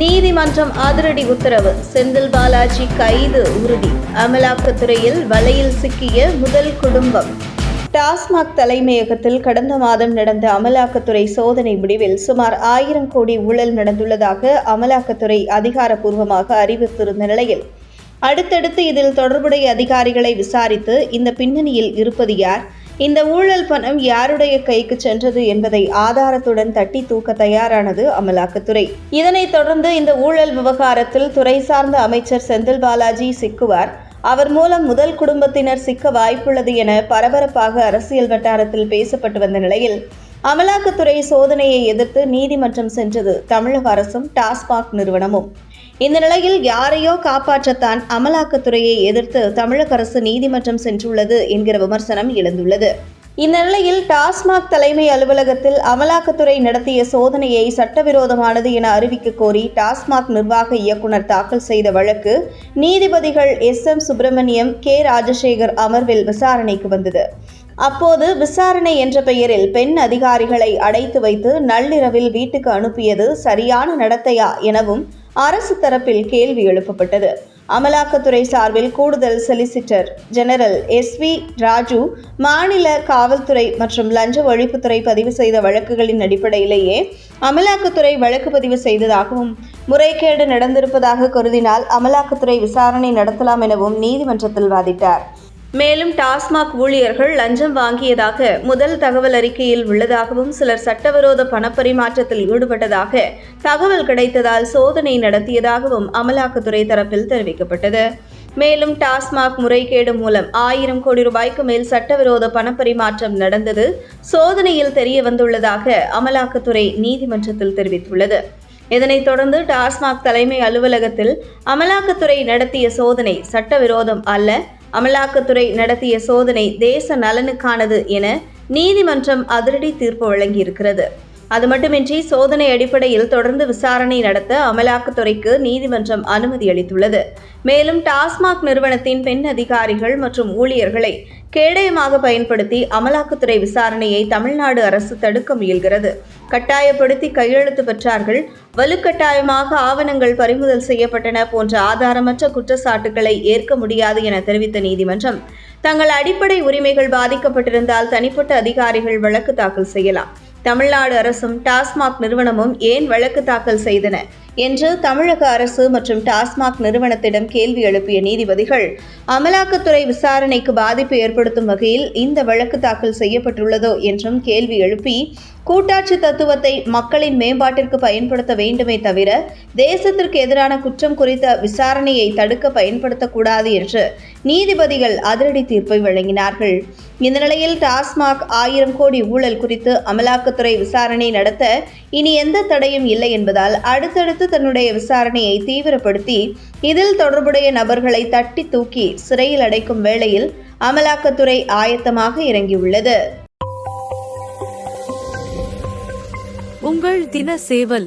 நீதிமன்றம் அதிரடி உத்தரவு. செந்தில் பாலாஜி கைது உறுதி. அமலாக்கத்துறையில் வலையில் சிக்கிய முதல் குடும்பம். டாஸ்மாக் தலைமையகத்தில் கடந்த மாதம் நடந்த அமலாக்கத்துறை சோதனை முடிவில் சுமார் ஆயிரம் கோடி ஊழல் நடந்துள்ளதாக அமலாக்கத்துறை அதிகாரப்பூர்வமாக அறிவித்திருந்த நிலையில் அடுத்தடுத்து இதில் தொடர்புடைய அதிகாரிகளை விசாரித்து இந்த பின்னணியில் இருப்பது யார்? இந்த ஊழல் பணம் யாருடைய கைக்கு சென்றது என்பதை ஆதாரத்துடன் தட்டி தூக்க தயாரானது அமலாக்கத்துறை. இதனைத் தொடர்ந்து இந்த ஊழல் விவகாரத்தில் துறை சார்ந்த அமைச்சர் செந்தில் பாலாஜி சிக்குவார். அவர் மூலம் முதல் குடும்பத்தினர் சிக்க வாய்ப்புள்ளது என பரபரப்பாக அரசியல் வட்டாரத்தில் பேசப்பட்டு வந்த நிலையில் அமலாக்கத்துறை சோதனையை எதிர்த்து நீதிமன்றம் சென்றது தமிழக அரசும் டாஸ்மாக் நிறுவனமும். இந்த நிலையில் யாரையோ காப்பாற்றத்தான் அமலாக்கத்துறையை எதிர்த்து தமிழக அரசு நீதிமன்றம் சென்றுள்ளது என்கிற விமர்சனம் எழுந்துள்ளது. இந்த நிலையில் டாஸ்மாக் தலைமை அலுவலகத்தில் அமலாக்கத்துறை நடத்திய சோதனையை சட்டவிரோதமானது என அறிவிக்க கோரி டாஸ்மாக் நிர்வாக இயக்குனர் தாக்கல் செய்த வழக்கு நீதிபதிகள் S. M. Subramaniam K. Rajasekar அமர்வில் விசாரணைக்கு வந்தது. அப்போது விசாரணை என்ற பெயரில் பெண் அதிகாரிகளை அடைத்து வைத்து நள்ளிரவில் வீட்டுக்கு அனுப்பியது சரியான நடத்தையா எனவும் அரசு தரப்பில் கேள்வி எழுப்பப்பட்டது. அமலாக்கத்துறை சார்பில் கூடுதல் solicitor general S V Raju மாநில காவல்துறை மற்றும் லஞ்ச ஒழிப்புத்துறை பதிவு செய்த வழக்குகளின் அடிப்படையிலேயே அமலாக்கத்துறை வழக்கு பதிவு செய்ததாகவும் முறைகேடு நடந்திருப்பதாக கருதினால் அமலாக்கத்துறை விசாரணை நடத்தலாம் எனவும் நீதிமன்றத்தில் வாதிட்டார். மேலும் டாஸ்மாக் ஊழியர்கள் லஞ்சம் வாங்கியதாக முதல் தகவல் அறிக்கையில் உள்ளதாகவும் சிலர் சட்டவிரோத பணப்பரிமாற்றத்தில் ஈடுபட்டதாக தகவல் கிடைத்ததால் சோதனை நடத்தியதாகவும் அமலாக்கத்துறை தரப்பில் தெரிவிக்கப்பட்டது. மேலும் டாஸ்மாக் முறைகேடு மூலம் ஆயிரம் கோடி ரூபாய்க்கு மேல் சட்டவிரோத பணப்பரிமாற்றம் நடந்தது. சோதனையில் தெரிய வந்துள்ளதாக அமலாக்கத்துறை நீதிமன்றத்தில் தெரிவித்துள்ளது. இதனைத் தொடர்ந்து டாஸ்மாக் தலைமை அலுவலகத்தில் அமலாக்கத்துறை நடத்திய சோதனை சட்டவிரோதம் அல்ல அமலாக்கத்துறை நடத்திய சோதனை தேச நலனுக்கானது என நீதிமன்றம் அதிரடி தீர்ப்பு வழங்கியிருக்கிறது. அது மட்டுமின்றி சோதனை அடிப்படையில் தொடர்ந்து விசாரணை நடத்த அமலாக்கத்துறைக்கு நீதிமன்றம் அனுமதி அளித்துள்ளது. மேலும் டாஸ்மாக் நிறுவனத்தின் பெண் அதிகாரிகள் மற்றும் ஊழியர்களை கேடயமாக பயன்படுத்தி அமலாக்கத்துறை விசாரணையை தமிழ்நாடு அரசு தடுக்க முயல்கிறது. கட்டாயப்படுத்தி கையெழுத்து பெற்றார்கள். வலுக்கட்டாயமாக ஆவணங்கள் பறிமுதல் செய்யப்பட்டன போன்ற ஆதாரமற்ற குற்றச்சாட்டுகளை ஏற்க முடியாது என தெரிவித்த நீதிமன்றம் தங்கள் அடிப்படை உரிமைகள் பாதிக்கப்பட்டிருந்தால் தனிப்பட்ட அதிகாரிகள் வழக்கு தாக்கல் செய்யலாம். தமிழ்நாடு அரசும் டாஸ்மாக் நிறுவனமும் ஏன் வழக்கு தாக்கல் செய்தன? என்று தமிழக அரசு மற்றும் டாஸ்மாக் நிறுவனத்திடம் கேள்வி எழுப்பிய நீதிபதிகள் அமலாக்கத்துறை விசாரணைக்கு பாதிப்பு ஏற்படுத்தும் வகையில் இந்த வழக்கு தாக்கல் செய்யப்பட்டுள்ளதோ என்றும் கேள்வி எழுப்பி கூட்டாட்சி தத்துவத்தை மக்களின் மேம்பாட்டிற்கு பயன்படுத்த வேண்டுமே தவிர தேசத்திற்கு எதிரான குற்றம் குறித்த விசாரணையை தடுக்க பயன்படுத்தக்கூடாது என்று நீதிபதிகள் அதிரடி தீர்ப்பை வழங்கினார்கள். இந்த நிலையில் டாஸ்மாக் ஆயிரம் கோடி ஊழல் குறித்து அமலாக்கத்துறை விசாரணை நடத்த இனி எந்த தடையும் இல்லை என்பதால் அடுத்தடுத்து தன்னுடைய விசாரணையை தீவிரப்படுத்தி இதில் தொடர்புடைய நபர்களை தட்டி தூக்கி சிறையில் அடைக்கும் வேளையில் அமலாக்கத்துறை ஆயத்தமாக இறங்கியுள்ளது. உங்கள் தின சேவல்